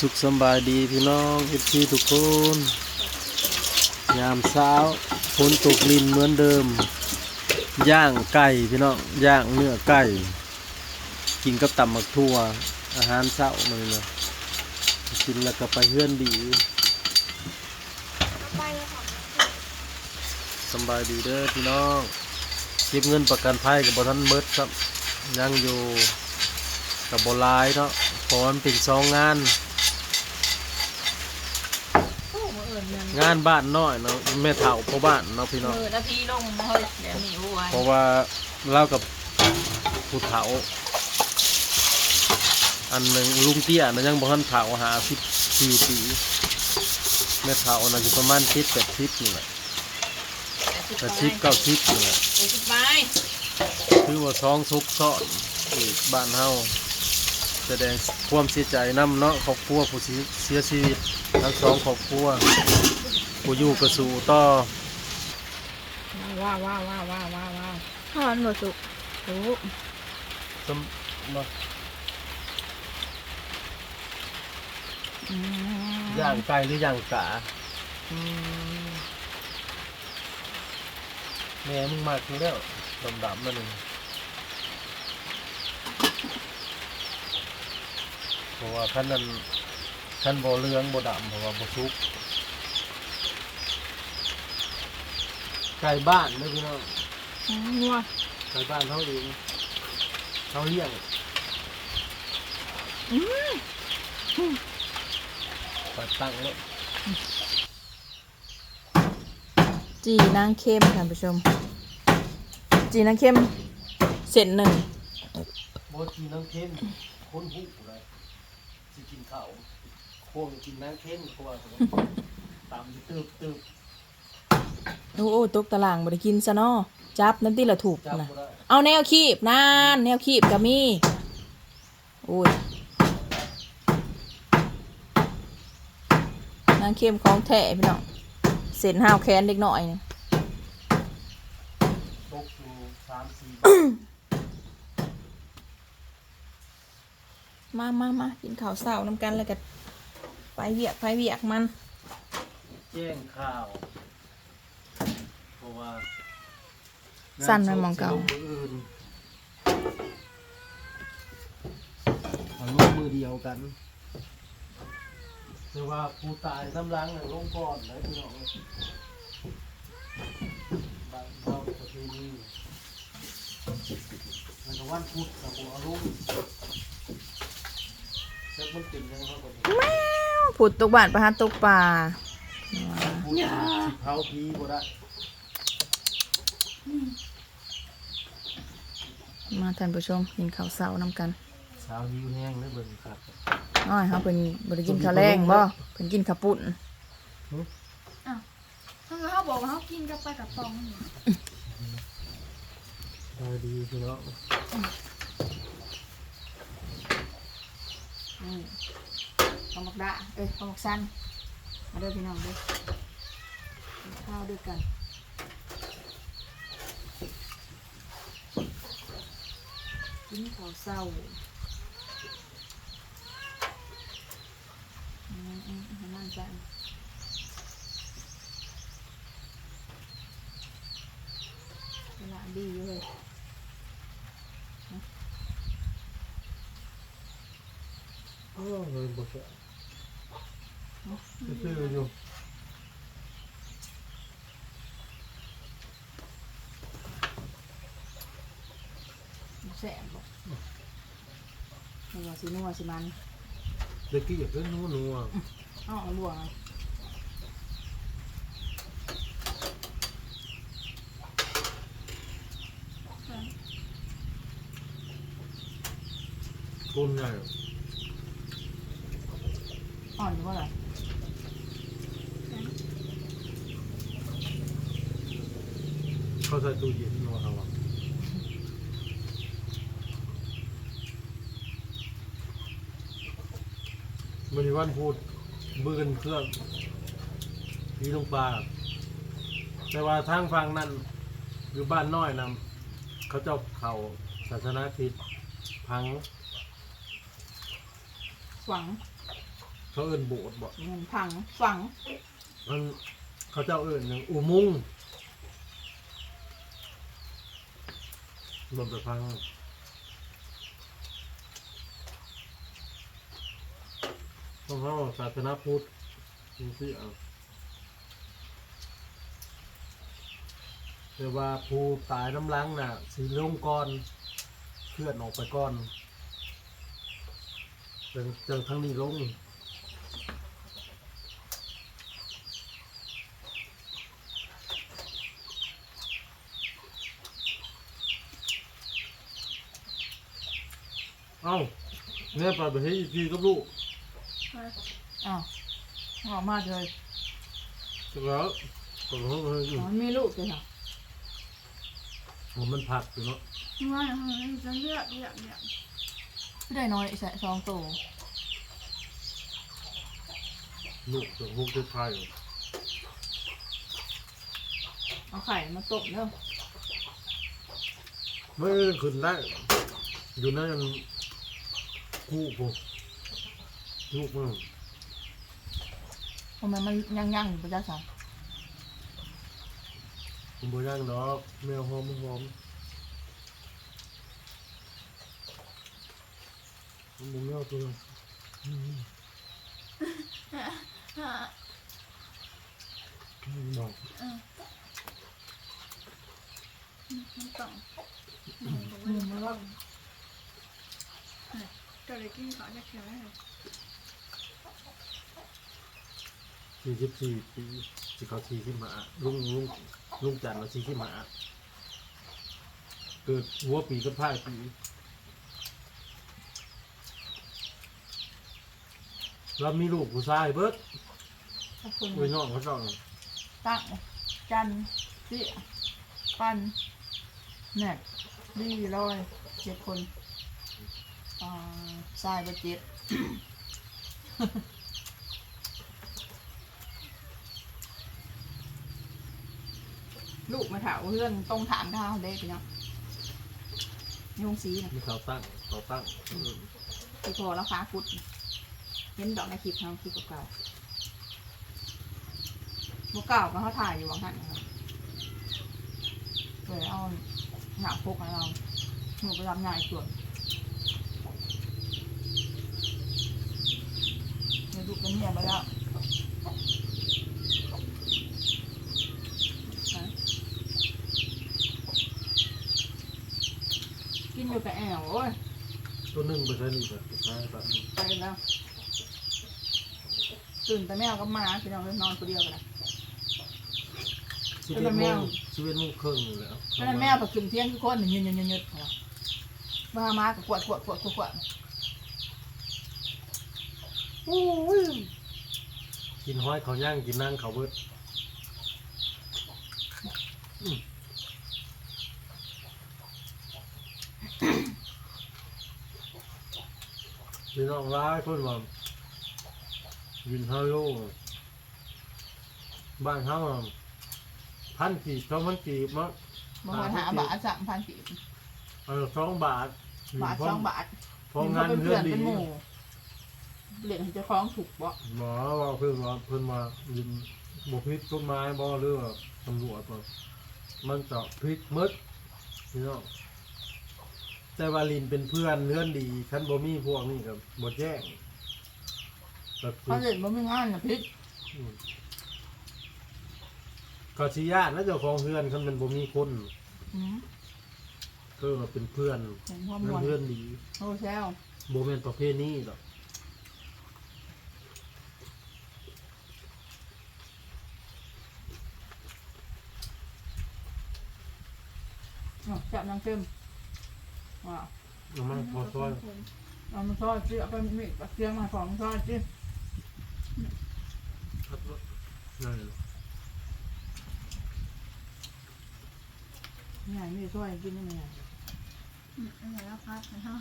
สุขสบายดีพี่น้องเอฟซีทุกคน ยามเช้าฝนตกลินเหมือนเดิม ย่างไก่พี่น้อง ย่างเนื้อไก่ กินกับตำหมักทั่ว อาหารเช้ามาเลยนะกินแล้วก็ไปเฮือนดีสบายดีเด้อพี่น้องเก็บเงินประกันภัยกับบทันเมิดครับ ยังอยู่กับบลายเนาะเพราะมันเป็นสองงาน โอ้มืออื่นมันงานบ้านน้อยเนาะแม่เฒ่าพ่อบ้านเนาะพี่น้องมือนาทีลงมาเฮ้ยเดี๋ยวหนีวัวเพราะว่าเล่ากับผู้เฒ่า อันหนึ่งลุงเตี้ยนะยังบ่ทันเฒ่าหาสิบสี่ปีแม่เฒ่าน่ะอยู่ประมาณสิบแปดสิบนี่แหละแปดสิบเก้าสิบนี่แหละเจ็ดสิบไปคือว่าท้องทุกข์ซ้อนอีกบ้านเฮาแสดงความเสียใจนํเนาะครอบครัวผู้เสียชีวิต ทั้งสองครอบครัวผู้อยู่กระสู่ต่อว้าวว้าวว้าวว้าวว้าวว้าวทอดหมดสุกสุกสำบ่อืมย่างไก่หอย่างกาแม่มึงมากอยู่แล้วดำๆนั่นเองเพราะว่าขั้นนั้น ขั้นบ่เหลืองบ่ดำเพราะว่าบ่สุกไก่บ้านเด้อพี่น้องอืมนัวไก่บ้านเฮาเองเฮาเลี้ยงอืมเปิดตั้งแล้วจีนางเข้มท่านผู้ชม จีนางเข้มเศษหนึ่งบ่กินน้ำเค็มคนหูเลยสิกินข้าว พวกกินน้ำเค็มพวงตำตึบตึบโอ้โอ้ตกตารางบริกินซะเนาะจับนั่นที่ละถูกจับนะบ่ได้เอาแนวคีบนานแนวคีบก็มีโอ้ยนางเข้มของแท้พี่น้องเศษห้าวแค้นเด็กหน่อยนี่ตกอยู่สามสี่มามามากินข้าวเช้าน้ำกันแล้วก็ ไปเวียกไปเวียกมัน แจ้งข่าว เพราะว่าสั้นไหมมองเก่าสิลมืออื่นเอาลูกมือเดียวกันคือว่าผู้ตายน้ำล้างน่ะลงก่อนเลยพี่น้องบางเราประเพณีมันก็วันพุธกับผมเอาลูกเซ็ตมันเป็นยังเขาก็ดี แมว ผุดตกบ้านประหารตกป่าพูดสิเผาพีบ่ได้มาท่านผู้ชมกินข้าวเช้าน้ำกันสาวหิวแห้งเลยเบิ่งครับน้อยเขาเป็นบริกินข้าวแรงบ่เป็นกินข้าวปุ้นถ้าเขาบอกว่าเขากินกับไปกับฟองนี่สวัสดีพี่น้อง นี่ข้าวหมกดาเอ้ยข้าวหมกสั้นมาเด้อพี่น้องเด้อกินข้าวด้วยกันกินข้าวเช้าอืมอืมให้นั่นจ้ะเวลาดีอยู่เลยโอ้เลยบ่เสีย ซื่อๆอยู่แสบบอกนัวสินัวสิมันเด็กกี้อยากเล่นนัวนัวอ้าวเอาบวกเอาต้นใหญ่อ่อนอยู่ว่าไร เขา ใส่ตู้เย็นนัวเขาอะมันวันพูดบืนเครื่องพีลงปลาแต่ว่าทางฟังนั้นอยู่บ้านน้อยนำเขาเจ้าเขาศาสนาคริสต์พังหวังเขาเอิ้นโบสถ์บ่เงินพังฝัง มันเขาเจ้าเอิ้นหยังอุโมงค์ รวมไปฟังต้องเฮาศาสนาพุทธจังซี่เอาแต่ว่าผู้ตายน้ำล้างน่ะสิลงก่อนเคลื่อนออกไปก่อนจังจังทั้งนี้ลง อ้าเนี่ยไปไปให้อีกทีกับลูกอ้าวออกมาเลยแล้วตกลงเลยอ๋อมันมีลูกเลยเหรอผมมันผักอยู่เนาะว่ามันจะเลือกเลือกเลือกไม่ได้น้อยแสะสองโตวลูกจะพวกจะพายอยู่เอาไข่มาต้มเนาะไม่ขึ้นได้ อยู่นั่ นกู้กูลูกมึงทำไมมันยังยังๆอยู่ประจ้าสาวผมบอกย่างดอกแมวหอมมันหอมมันบ่แมวตัวนั้นอืมบอกมันต้องอืมมันว่าก็เลยกินเขาจะเขียวให้สี่สิบสี่ปีสิเขาสี่ที่มาลุงลุงลุงจันทร์มาสี่ที่มาเกิดหัวปีกับพ้ายปีเรามีลูกผู้ชายเบิดถ้าคนไว้น้องเขาต้องตั้งจันเสียปันแหนกดีลอยเจ็ดคนอ่า ทรายประเจ็ดลูกมาถามเรื่องต้องถามข้าวได้ไปเนาะยงสีนะมีเขาตั้งเขาตั้งอืมที่พอแล้วฟ้าฟุดเห็นดอกในคลิปทางคลิปเก่าๆเมื่อเก่าก็เขาถ่ายอยู่วังหันนะครับเลยเอาหนักพกให้เราหนูไปรับงานอีกส่วน เดี๋ยวดูกันเนี่ยไปแล้วไปกินอยู่กับแอวโอ้ยตัวหนึ่งไปใช้นี่แบบสุดท้ายแบบนี้ไปแล้วตื่นแต่แมวก็มาพี่น้องเล่นนอนตัวเดียวกันนะชีแล้วิตวแมโมวงชีวิตโมงครึ่งอยู่แล้วแล้วแมวก็ขึ้นเที่ยงทุกคนยืนยืนยืนยืนเขาบ้ามาก็กวดกวดกวดกวดกวดโอ้ยกินห้อยเขาย่างกินนั่งเขาเบิดอืมพี่น้องร้ายคนว่าวินเฮาโลบ้านเขาอะพันกีบสองพันกีบมั้ง บางคนหาบาทสามพันสี่เออสองบาทบาทสองบาทพองานเป็นเพื่เพื่ออนนดีเป็นหมู่ เหรียญจะคล้องถูกบ่หมอว่าเพื่อนว่าเพื่อนมายินบกพริกต้นไม้บ่หรือว่าตำรวจบ่มันจะพริกหมืดพี่น้องแต่ว่าลินเป็นเพื่อนเลื่อนดีคันบ่มีพวกนี้กับบ่แจ้งแบบเขาเหรียญบ่มีงานนะพิษก็สิญาตินะเจ้าของเพื่อนคันมันบ่มีคนอืมก็ว่าเป็นเพื่อนเห็นความเป็มนวนเพื่อนดีโอ้แซวบ่แม่นประเภทนี้ดอก อ๋อจับนางเต็มว้าวเอามาพอซอยเอามาซอยจีเอาไปมีดปักเสียงมาของซอยจีครับนั่นนี่ไงมีดซอยกินนี่ไงอืมอะไรแล้วพัดนะฮะ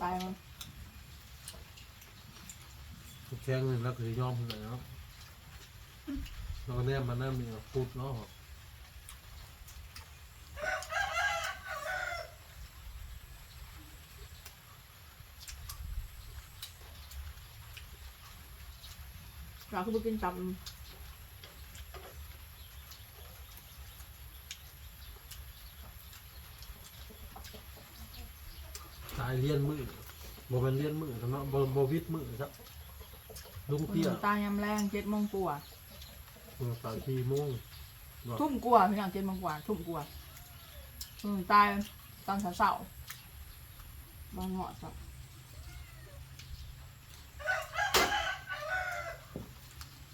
ตายมัน แข้งนี่แล้วก็จะยอมเท่าไหร่เนาะเราก็เนี่ยมันน่ามีพูดเนาะเราคือบุกินตับตายเลี้ยนมือบ่เป็นเลี้ยนมือสำหรับบ่บ่วิดมือครับ ลุงคนเตี้ยตายยำแรงเจ็ดโมงกว่าเออตายสี่โมงทุ่มกว่าพี่น้องเจ็ดโมงกว่าทุ่มกว่าอืมตายตอนเสาร์ๆบางเหาะสัก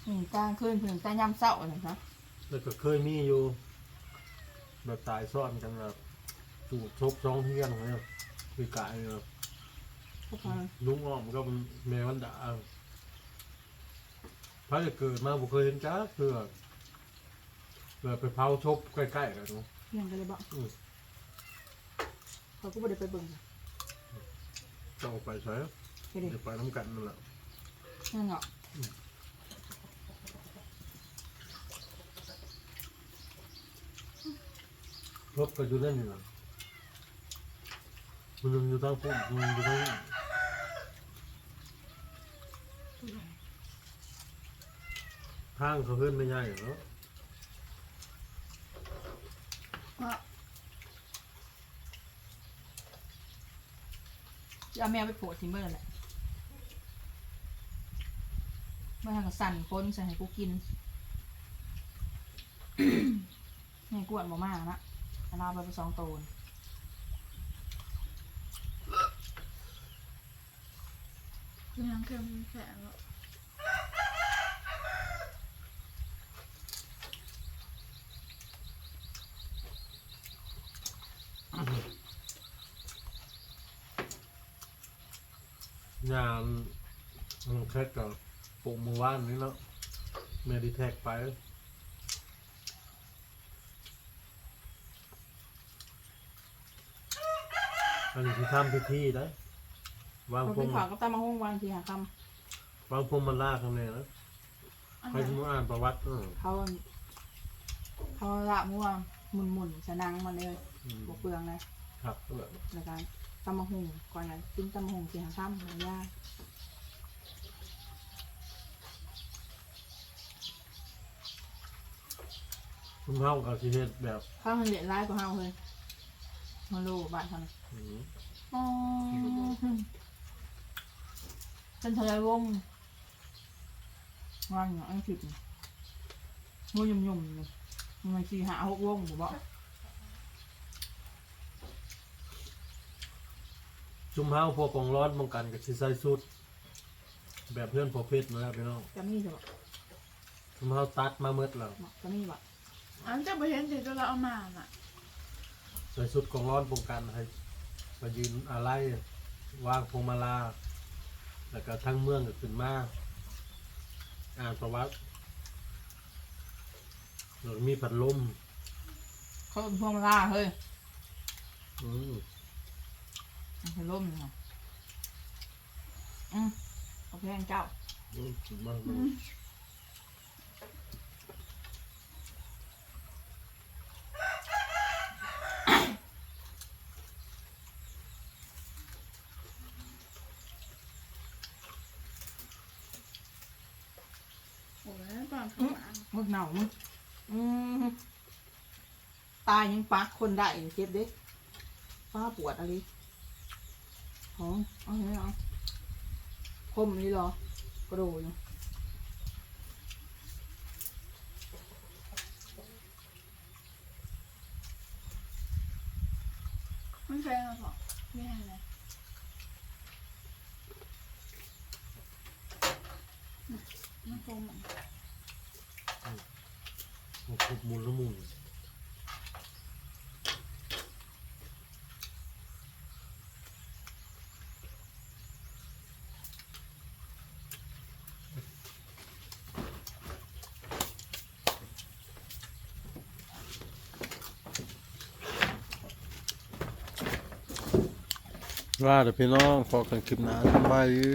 อืมตายขึ้นถึงตายยำเสาร์เลยนะแล้วก็เคยมีอยู่ แบบตายซ่อนกันแบบจูดชกสองเที่ยงเนี่ยคือกายแบบพวกเขาลุงอ้อมก็เป็นแมววันดา พระจะเกิดมาบุเคยเห็นจ้าคือแบบไปเผาชบใกล้ๆกันเนาะเพียงกันเลยบอกอืมเขาก็ไม่ได้ไปเบิ่งต้องเอาไปใช้ไปดิเดี๋ยวไปน้ำกันนั่นแหละนั่นเหรอรถก็อยู่นั่นนี่แหละมันยังอยู่ทางพุ่มมันอยู่ทางนี้ ทางเขาเพื่อนไม่ใหญ่เนาะเพราะจะเอาแมวไปโผล่ทิ้งเบอร์แหละมาทางกับสั่นคนใส่ให้กูกินแม่กวนบ่มากนะเอาลาไปไปสองโตนคือยังเค็มแสบแล้ว งานมันแค่กับปลูกมือว่านนี่เนาะเมดิแท็กไปอันนี้ที่ทำพิธีได้วางเขาพไปวงขอกับตามาห้องวันทีหาควางพวงมันล่าคำเนี่ยนะอันใครไหนที่มาอ่านประวัติเออำเขาเขาละม่วงหมุนหมุนๆสนังมันเลยอืมบกเปลืองเลย ครับเออแล้วก็ตำมะฮุงก่อนนะกินตำมะฮุงทีหาค่ำหายากคุณเฮากับสิเฮ็ดแบบข้าวมันเหรียญร้ายกว่าเฮาเลยมาลูบ้านทำอืมอ๋อเป็นทะเลวงงานอย่างอังกฤษงูยุ่มยุ่มๆเลยมันสี่หาหกวงหรือเปล่าชุมเฮาพวกกองร้อนป้องกันกับสิใส่สุด แบบเพื่อนพอเพชรมาแล้วพี่น้องจะมีจะบอกชุมเฮาตัดมาเมื่อแล้วจะมีบอกอันจะไปเห็นสิตัวเราเอามาน่ะใส่สุดกองร้อนป้องกันให้มายืนอะไรวางพวงมาลาแล้วก็ทั้งเมืองก็ขึ้นมาอ่านประวัติแล้วก็มีพัดลมเขาเป็นพวงมาลาเฮ้ย อืม มันเป็นล่มเนาะอืมโอเคเจ้า อืมขึ้นมาโอ้ยตอนข้างหลังมึกเหนามึงอืมตายยังปักคนได้เจ็บเด็กป้าปวดอะไร ของเอาเนี้เอคมนี่เหรอกระโดดอยู่ไม่เคยมาบอกไม่เห็นเลยมันคงเหมือนขุดมูลละมุน ว่าเดี๋ยวพี่น้องพอกันคลิปหน้าสบายดี